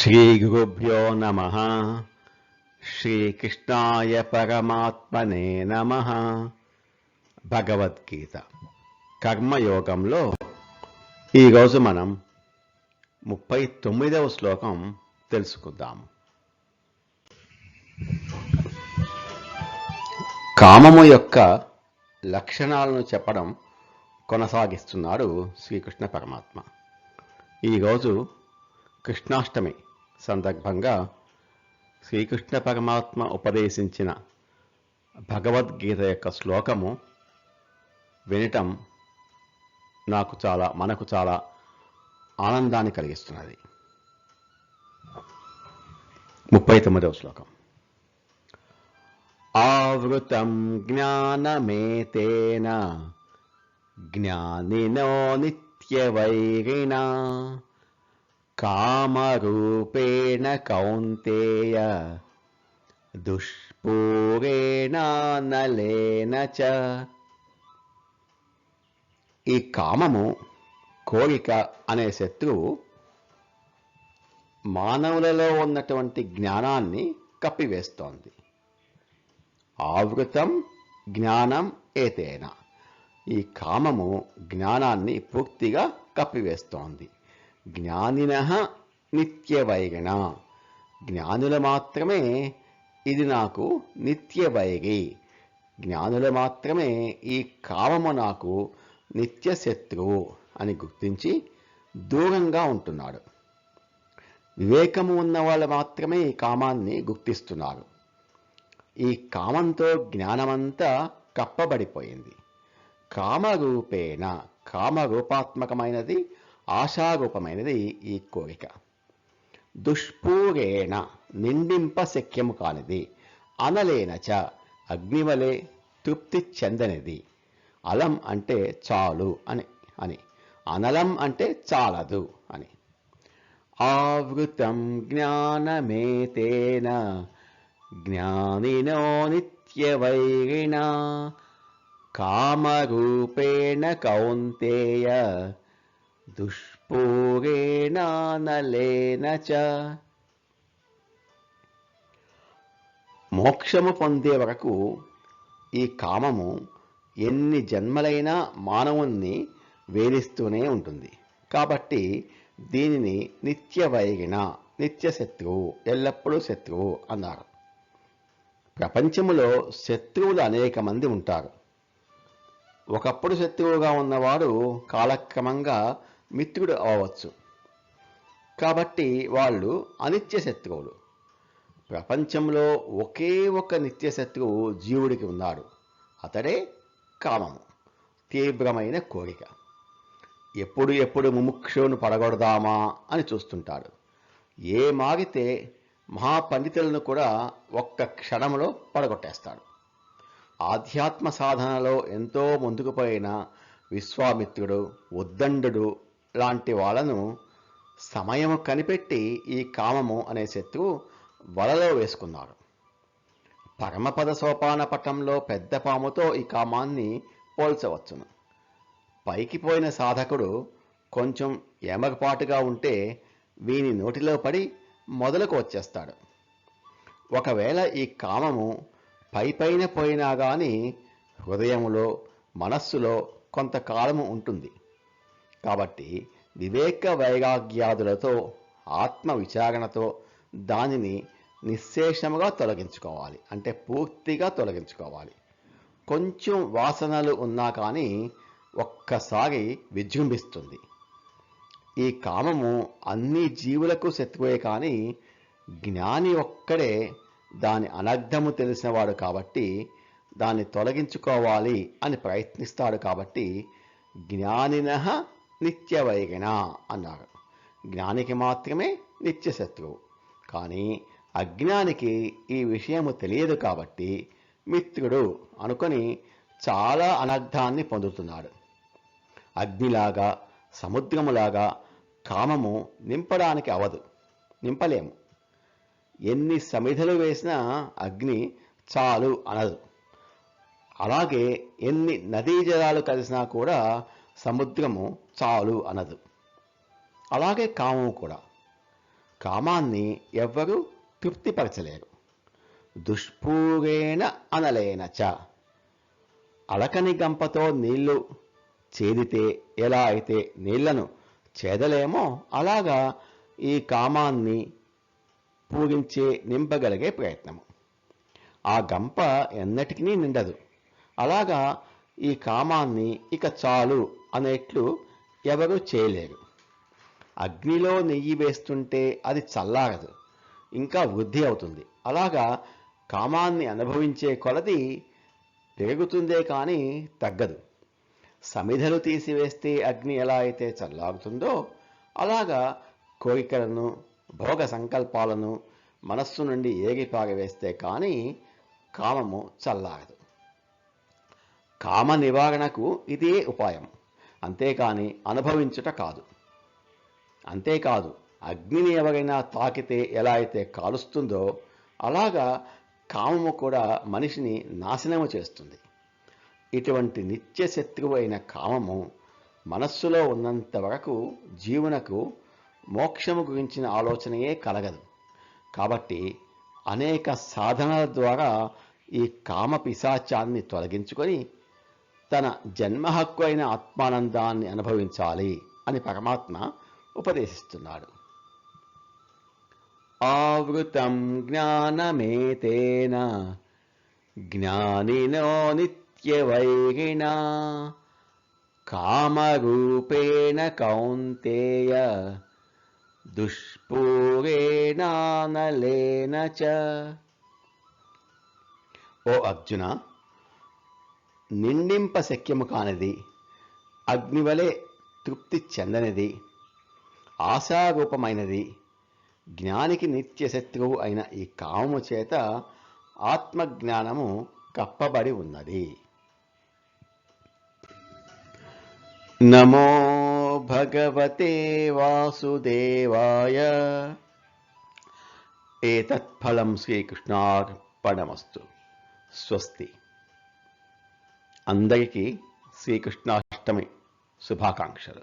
శ్రీగురుభ్యో నమ శ్రీకృష్ణాయ పరమాత్మనే నమ భగవద్గీత కర్మయోగంలో ఈరోజు మనం ముప్పై తొమ్మిదవ శ్లోకం తెలుసుకుందాము కామము యొక్క లక్షణాలను చెప్పడం కొనసాగిస్తున్నాడు శ్రీకృష్ణ పరమాత్మ. ఈరోజు కృష్ణాష్టమి. సందర్భంగా శ్రీకృష్ణ పరమాత్మ ఉపదేశించిన భగవద్గీత యొక్క శ్లోకము వినటం నాకు చాలా మనకు చాలా ఆనందాన్ని కలిగిస్తున్నది. ముప్పై తొమ్మిదవ శ్లోకం. ఆవృతం జ్ఞానమేతేన జ్ఞానినో నిత్యవైరిణా కామరూపేణ కౌంతేయ దుష్పూరేణానలేన చ. ఈ కామము కోరిక అనే శత్రువు మానవులలో ఉన్నటువంటి జ్ఞానాన్ని కప్పివేస్తోంది. ఆవృతం జ్ఞానం ఏతేన. ఈ కామము జ్ఞానాన్ని పూర్తిగా కప్పివేస్తోంది. జ్ఞానిన నిత్యవైగణ. జ్ఞానులు మాత్రమే ఇది నాకు నిత్యవైగి. జ్ఞానులు మాత్రమే ఈ కామము నాకు నిత్య శత్రువు అని గుర్తించి దూరంగా ఉంటున్నాడు. వివేకము ఉన్న వాళ్ళు మాత్రమే ఈ కామాన్ని గుర్తిస్తున్నారు. ఈ కామంతో జ్ఞానమంతా కప్పబడిపోయింది. కామరూపేణ కామరూపాత్మకమైనది ఆశారూపమైనది ఈ కోరిక. దుష్పూరేణ నిండింప శక్యము కానిది అనలేనచ అగ్నివలే తృప్తి చెందనిది. అలం అంటే చాలు అని అని. అనలం అంటే చాలదు అని. ఆవృతం జ్ఞానమేతేన జ్ఞానినో నిత్యవైరిణ కామరూపేణ కౌంతేయ దుష్పూరేణానలేన చ. మోక్షము పొందే వరకు ఈ కామము ఎన్ని జన్మలైనా మానవుణ్ణి వేధిస్తూనే ఉంటుంది. కాబట్టి దీనిని నిత్య వైరిణ నిత్య శత్రువు ఎల్లప్పుడూ శత్రువు అన్నారు. ప్రపంచములో శత్రువులు అనేక మంది ఉంటారు. ఒకప్పుడు శత్రువుగా ఉన్నవాడు కాలక్రమంగా మిత్రుడు అవ్వచ్చు. కాబట్టి వాళ్ళు అనిత్య శత్రువులు. ప్రపంచంలో ఒకే ఒక నిత్య శత్రువు జీవుడికి ఉన్నాడు. అతడే కామము. తీవ్రమైన కోరిక. ఎప్పుడు ఎప్పుడు ముముక్షువును పడగొడదామా అని చూస్తుంటాడు. ఏ మాగితే మహాపండితులను కూడా ఒక్క క్షణంలో పడగొట్టేస్తాడు. ఆధ్యాత్మ సాధనలో ఎంతో ముందుకు పోయిన విశ్వామిత్రుడు ఉద్దండు లాంటి వాళ్ళను సమయము కనిపెట్టి ఈ కామము అనే శత్రువు వలలో వేసుకున్నాడు. పరమపద సోపాన పటంలో పెద్ద పాముతో ఈ కామాన్ని పోల్చవచ్చును. పైకి పోయిన సాధకుడు కొంచెం ఎమగపాటుగా ఉంటే వీని నోటిలో పడి మొదలకు వచ్చేస్తాడు. ఒకవేళ ఈ కామము పై పైన పోయినా కానీ హృదయములో మనస్సులో కొంతకాలము ఉంటుంది. కాబట్టి వివేక వైరాగ్యాదులతో ఆత్మ విచారణతో దానిని నిశ్శేషముగా తొలగించుకోవాలి. అంటే పూర్తిగా తొలగించుకోవాలి. కొంచెం వాసనలు ఉన్నా కానీ ఒక్కసారి విజృంభిస్తుంది. ఈ కామము అన్ని జీవులకు శత్రువే కానీ జ్ఞాని ఒక్కడే దాని అనర్థము తెలిసినవాడు కాబట్టి దాన్ని తొలగించుకోవాలి అని ప్రయత్నిస్తాడు కాబట్టి జ్ఞానిన నిత్యవైగిన అన్నారు జ్ఞానికి మాత్రమే నిత్య శత్రువు కానీ అజ్ఞానికి ఈ విషయము తెలియదు కాబట్టి మిత్రుడు అనుకొని చాలా అనర్థాన్ని పొందుతున్నాడు. అగ్నిలాగా సముద్రములాగా కామము నింపడానికి అవదు నింపలేము. ఎన్ని సమిధలు వేసినా అగ్ని చాలు అనదు. అలాగే ఎన్ని నదీ జలాలు కలిసినా కూడా సముద్రము చాలు అనదు. అలాగే కామం కూడా. కామాన్ని ఎవ్వరూ తృప్తిపరచలేరు. దుష్పూరేణ అనలేన చ. అలకని గంపతో నీళ్ళు చేదితే ఎలా అయితే నీళ్ళను చేదలేమో అలాగా ఈ కామాన్ని పూరించే నింపగలిగే ప్రయత్నము. ఆ గంప ఎన్నటికీ నిండదు. అలాగా ఈ కామాన్ని ఇక చాలు అనేట్లు ఎవరు చేయలేరు. అగ్నిలో నెయ్యి వేస్తుంటే అది చల్లారదు ఇంకా వృద్ధి అవుతుంది. అలాగా కామాన్ని అనుభవించే కొలది పెరుగుతుందే కానీ తగ్గదు. సమిధలు తీసివేస్తే అగ్ని ఎలా అయితే చల్లారుతుందో అలాగా కోరికలను భోగ సంకల్పాలను మనస్సు నుండి ఏగి పారవేస్తే కానీ కామము చల్లారదు. కామ నివారణకు ఇదే ఉపాయం. అంతేకాని అనుభవించుట కాదు. అంతేకాదు అగ్నిని ఎవరైనా తాకితే ఎలా అయితే కాలుస్తుందో అలాగా కామము కూడా మనిషిని నాశనము చేస్తుంది. ఇటువంటి నిత్య శత్రువు అయిన కామము మనస్సులో ఉన్నంత వరకు జీవునకు మోక్షము గురించిన ఆలోచనయే కలగదు. కాబట్టి అనేక సాధనల ద్వారా ఈ కామ పిశాచాన్ని తొలగించుకొని తన జన్మ హక్కు అయిన ఆత్మానందాన్ని అనుభవించాలి అని పరమాత్మ ఉపదేశిస్తున్నాడు. ఆవృతం జ్ఞానమేతేన జ్ఞానినో నిత్యవైరిణ కామరూపేణ కౌంతేయ దుష్పూరేణానలేన చ. ఓ అర్జున నిండింప శక్యము కానిది అగ్నివలే తృప్తి చెందనిది ఆశారూపమైనది జ్ఞానికి నిత్య శత్రువు అయిన ఈ కామము చేత ఆత్మజ్ఞానము కప్పబడి ఉన్నది. నమో భగవతే వాసుదేవాయ. ఏతత్ఫలం శ్రీకృష్ణార్పణమస్తు. స్వస్తి. అందరికీ శ్రీకృష్ణాష్టమి శుభాకాంక్షలు.